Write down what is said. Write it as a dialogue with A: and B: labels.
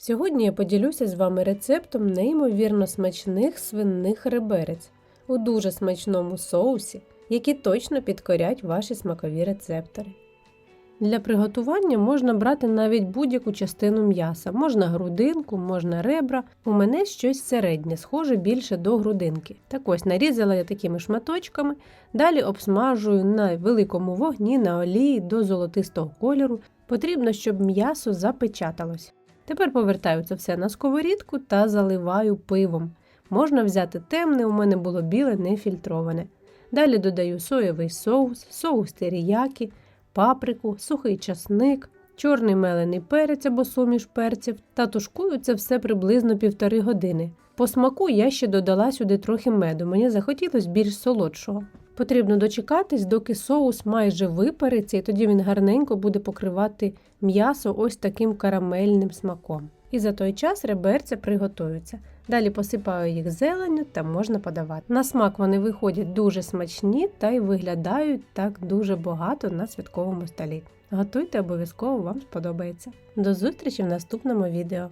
A: Сьогодні я поділюся з вами рецептом неймовірно смачних свинних реберець у дуже смачному соусі, які точно підкорять ваші смакові рецептори. Для приготування можна брати навіть будь-яку частину м'яса, можна грудинку, можна ребра. У мене щось середнє, схоже більше до грудинки. Так ось нарізала я такими шматочками, далі обсмажую на великому вогні на олії до золотистого кольору. Потрібно, щоб м'ясо запечаталось. Тепер повертаю це все на сковорідку та заливаю пивом. Можна взяти темне, у мене було біле, нефільтроване. Далі додаю соєвий соус, соус теріякі, паприку, сухий часник, чорний мелений перець або суміш перців та тушкую це все приблизно півтори години. По смаку я ще додала сюди трохи меду, мені захотілося більш солодшого. Потрібно дочекатись, доки соус майже випариться, і тоді він гарненько буде покривати м'ясо ось таким карамельним смаком. І за той час реберця приготуються. Далі посипаю їх зеленню та можна подавати. На смак вони виходять дуже смачні та й виглядають так дуже багато на святковому столі. Готуйте обов'язково вам сподобається. До зустрічі в наступному відео.